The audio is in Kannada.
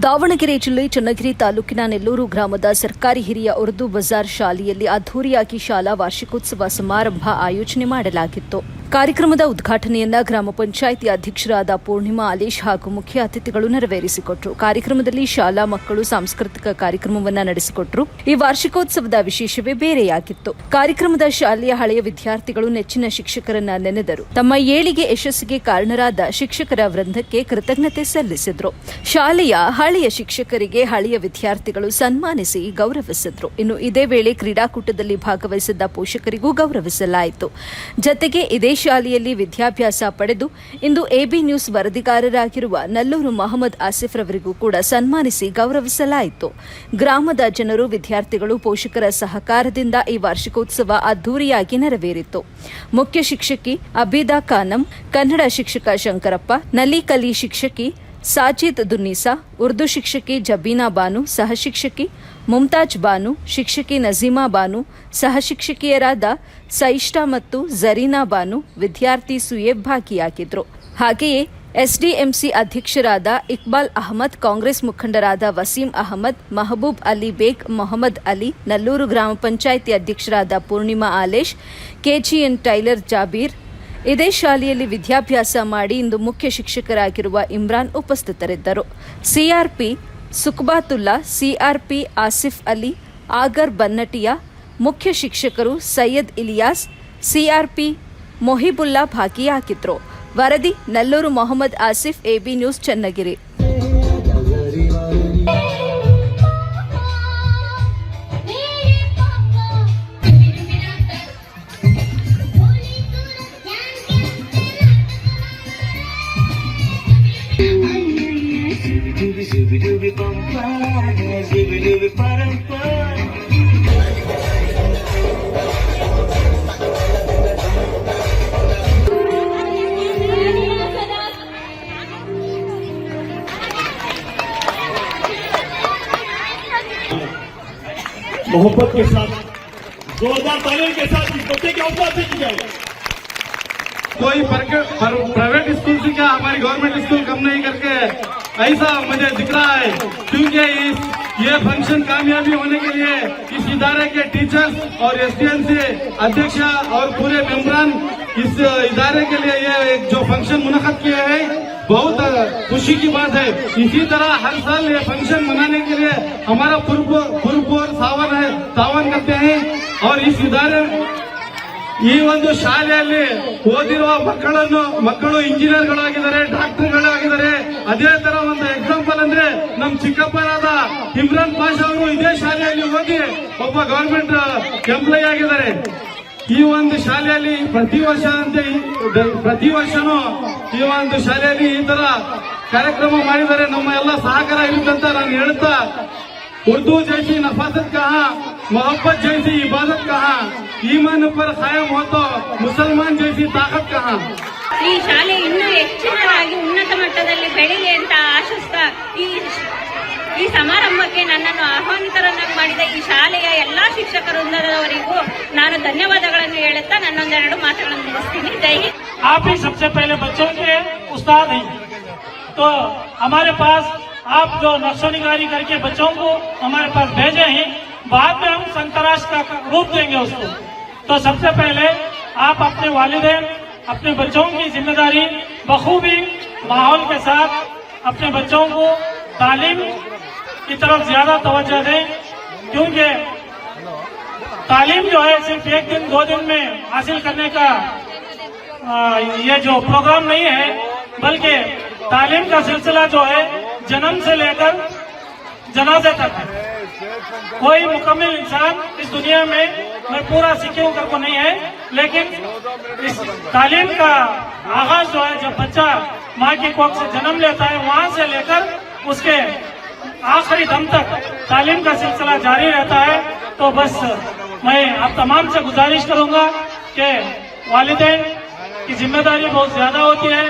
ದಾವಣಗೆರೆ ಜಿಲ್ಲೆ ಚನ್ನಗಿರಿ ತಾಲೂಕಿನ ನೆಲ್ಲೂರು ಗ್ರಾಮದ ಸರ್ಕಾರಿ ಹಿರಿಯ ಉರ್ದು ಬಜಾರ್ ಶಾಲೆಯಲ್ಲಿ ಅದ್ದೂರಿಯಾಗಿ ಶಾಲಾ ವಾರ್ಷಿಕೋತ್ಸವ ಸಮಾರಂಭ ಆಯೋಜನೆ ಮಾಡಲಾಗಿತ್ತು. ಕಾರ್ಯಕ್ರಮದ ಉದ್ಘಾಟನೆಯನ್ನ ಗ್ರಾಮ ಪಂಚಾಯಿತಿ ಅಧ್ಯಕ್ಷರಾದ ಪೂರ್ಣಿಮಾ ಅಲೇಶ್ ಹಾಗೂ ಮುಖ್ಯ ಅತಿಥಿಗಳು ನೆರವೇರಿಸಿಕೊಟ್ರು. ಕಾರ್ಯಕ್ರಮದಲ್ಲಿ ಶಾಲಾ ಮಕ್ಕಳು ಸಾಂಸ್ಕೃತಿಕ ಕಾರ್ಯಕ್ರಮವನ್ನ ನಡೆಸಿಕೊಟ್ರು. ಈ ವಾರ್ಷಿಕೋತ್ಸವದ ವಿಶೇಷವೇ ಬೇರೆಯಾಗಿತ್ತು. ಕಾರ್ಯಕ್ರಮದ ಶಾಲೆಯ ಹಳೆಯ ವಿದ್ಯಾರ್ಥಿಗಳು ನೆಚ್ಚಿನ ಶಿಕ್ಷಕರನ್ನ ನೆನೆದರು. ತಮ್ಮ ಏಳಿಗೆ ಯಶಸ್ಸಿಗೆ ಕಾರಣರಾದ ಶಿಕ್ಷಕರ ವೃಂದಕ್ಕೆ ಕೃತಜ್ಞತೆ ಸಲ್ಲಿಸಿದ್ರು. ಶಾಲೆಯ ಹಳೆಯ ಶಿಕ್ಷಕರಿಗೆ ಹಳೆಯ ವಿದ್ಯಾರ್ಥಿಗಳು ಸನ್ಮಾನಿಸಿ ಗೌರವಿಸಿದ್ರು. ಇನ್ನು ಇದೇ ವೇಳೆ ಕ್ರೀಡಾಕೂಟದಲ್ಲಿ ಭಾಗವಹಿಸಿದ್ದ ಪೋಷಕರಿಗೂ ಗೌರವಿಸಲಾಯಿತು. ಜತೆಗೆ ಇದೇ ಶಾಲೆಯಲ್ಲಿ ವಿದ್ಯಾಭ್ಯಾಸ ಪಡೆದು ಇಂದು ಎಬಿ ನ್ಯೂಸ್ ವರದಿಗಾರರಾಗಿರುವ ನಲ್ಲೂರು ಮೊಹಮ್ಮದ್ ಆಸಿಫ್ ರವರಿಗೂ ಕೂಡ ಸನ್ಮಾನಿಸಿ ಗೌರವಿಸಲಾಯಿತು. ಗ್ರಾಮದ ಜನರು, ವಿದ್ಯಾರ್ಥಿಗಳು ಪೋಷಕರ ಸಹಕಾರದಿಂದ ಈ ವಾರ್ಷಿಕೋತ್ಸವ ಅದ್ದೂರಿಯಾಗಿ ನೆರವೇರಿತು. ಮುಖ್ಯ ಶಿಕ್ಷಕಿ ಅಬಿದಾ ಖಾನಂ ಕನ್ನಡ ಶಿಕ್ಷಕ ಶಂಕರಪ್ಪ ನಲಿಕಲಿ ಶಿಕ್ಷಕಿ ಸಾಜಿದ್ ದುನ್ನೀಸಾ, ಉರ್ದು ಶಿಕ್ಷಕಿ ಜಬೀನಾ ಬಾನು ಸಹಶಿಕ್ಷಕಿ ಮುಮ್ತಾಜ್ ಬಾನು, ಶಿಕ್ಷಕಿ ನಜೀಮಾ ಬಾನು ಸಹಶಿಕ್ಷಕಿಯರಾದ ಸೈಷ್ಟಾ ಮತ್ತು ಜರೀನಾ ಬಾನು ವಿದ್ಯಾರ್ಥಿ ಸುಯೇಬ್ ಭಾಗಿಯಾಗಿದ್ರು. ಹಾಗೆಯೇ ಎಸ್ಡಿಎಂಸಿ ಅಧ್ಯಕ್ಷರಾದ ಇಕ್ಬಾಲ್ ಅಹಮದ್, ಕಾಂಗ್ರೆಸ್ ಮುಖಂಡರಾದ ವಸೀಂ ಅಹಮದ್, ಮಹಬೂಬ್ ಅಲಿ ಬೇಗ್, ಮೊಹಮ್ಮದ್ ಅಲಿ, ನಲ್ಲೂರು ಗ್ರಾಮ ಪಂಚಾಯಿತಿ ಅಧ್ಯಕ್ಷರಾದ ಪೂರ್ಣಿಮಾ ಆಲೇಶ್, ಕೆಜಿಎನ್ ಟೈಲರ್ ಜಾಬೀರ್ ಇದೇ ಶಾಲೆಯಲ್ಲಿ ವಿದ್ಯಾಭ್ಯಾಸ ಮಾಡಿ ಇಂದು ಮುಖ್ಯ ಶಿಕ್ಷಕರಾಗಿರುವ ಇಮ್ರಾನ್ ಉಪಸ್ಥಿತರಿದ್ದರು. CRP Sukbatulla CRP Asif Ali, auger ಬನ್ನಟಿಯಾ ಮುಖ್ಯ ಶಿಕ್ಷಕರು Syed Ilyas, C R P Mohibulla ಭಾಗಿಯಾಗಿದ್ರು ವರದಿ, Nalluru Mohammed Asif, A B news, Channagiri. dooby zooby dooby bum bum, zooby dooby bum محبت کے ساتھ زوردار تعلیم کے ساتھ اس بچے کے اوپر سے کی جائے۔ کوئی پرائیویٹ اسکول سے کیا ہماری گورنمنٹ اسکول کم نہیں کر کے ایسا مجھے دکھ رہا ہے کیونکہ اس یہ فنکشن کامیابی ہونے کے لیے اس ادارے کے ٹیچرز اور ایس ڈی ایم سے ادھیشا اور پورے ممبران اس ادارے کے لیے یہ جو فنکشن منعقد کیا ہے بہت خوشی کی بات ہے اسی طرح ہر سال یہ فنکشن منانے کے لیے ہمارا پورپور ساون ہے ساون کرتے ہیں اور اس ادارے ಈ ಒಂದು ಶಾಲೆಯಲ್ಲಿ ಓದಿರುವ ಮಕ್ಕಳನ್ನು, ಮಕ್ಕಳು ಇಂಜಿನಿಯರ್ ಗಳಾಗಿದ್ದಾರೆ ಡಾಕ್ಟರ್ ಗಳಾಗಿದ್ದಾರೆ ಅದೇ ತರ ಒಂದು ಎಕ್ಸಾಂಪಲ್ ಅಂದ್ರೆ ನಮ್ ಚಿಕ್ಕಪ್ಪನಾದ ಇಮ್ರಾನ್ ಪಾಷ ಅವರು ಇದೇ ಶಾಲೆಯಲ್ಲಿ ಓದಿ ಒಬ್ಬ ಗವರ್ಮೆಂಟ್ ಎಂಪ್ಲಾಯ್ ಆಗಿದ್ದಾರೆ. ಈ ಒಂದು ಶಾಲೆಯಲ್ಲಿ ಪ್ರತಿ ವರ್ಷ ಅಂತೆ ಪ್ರತಿ ವರ್ಷನೂ ಈ ಒಂದು ಶಾಲೆಯಲ್ಲಿ ಈ ತರ ಕಾರ್ಯಕ್ರಮ ಮಾಡಿದರೆ ನಮ್ಮ ಎಲ್ಲ ಸಹಕಾರ ಇರುತ್ತಂತ ನಾನು ಹೇಳ್ತಾ, ಉರ್ದು ಜೈಸಿ ನಫಾಸತ್ ಕಹ मोहब्बत जैसी इबादत कहाँ ईमान पर कायम हो तो मुसलमान जैसी ताकत कहाँ ಈ ಶಾಲೆ ಇನ್ನೂ ಹೆಚ್ಚಿನದಾಗಿ ಉನ್ನತ ಮಟ್ಟದಲ್ಲಿ ಬೆಳೀಲಿ ಅಂತ ಆಶಿಸ್ತಾ ಈ ಈ ಸಮಾರಂಭಕ್ಕೆ ನನ್ನನ್ನು ಆಹ್ವಾನಿತರನ್ನಾಗಿ ಮಾಡಿದ ಈ ಶಾಲೆಯ ಎಲ್ಲಾ ಶಿಕ್ಷಕ ವೃಂದದವರಿಗೂ ನಾನು ಧನ್ಯವಾದಗಳನ್ನು ಹೇಳುತ್ತಾ ನನ್ನೊಂದೆರಡು ಮಾತುಗಳನ್ನು ಮುಗಿಸ್ತೀನಿ ಜೈ ಹಿಂದ್. आप ही सबसे पहले बच्चों के उस्ताद हैं तो हमारे पास आप जो नक्शोनिगारी करके बच्चों को हमारे पास भेजे हैं بعد میں ہم سنتراش کا روپ دیں گے اس کو۔ تو سب سے پہلے آپ اپنے والدین، اپنے بچوں کی ذمہ داری، بخوبی ماحول کے ساتھ اپنے بچوں کو تعلیم کی طرف زیادہ توجہ دیں۔ کیونکہ تعلیم جو ہے صرف ایک دن، دو دن میں حاصل کرنے کا یہ جو پروگرام نہیں ہے، بلکہ تعلیم کا سلسلہ جو ہے جنم سے لے کر جنازہ تک ہے کوئی مکمل انسان اس دنیا میں میں پورا سیکھے کر کو نہیں ہے، لیکن اس تعلیم کا آغاز جو ہے، جب بچہ ماں کی کوک سے جنم لیتا ہے، وہاں سے لے کر اس کے آخری دم تک تعلیم کا سلسلہ جاری رہتا ہے۔ تو بس میں آپ تمام سے گزارش کروں گا کہ والدین کی ذمہ داری بہت زیادہ ہوتی ہے۔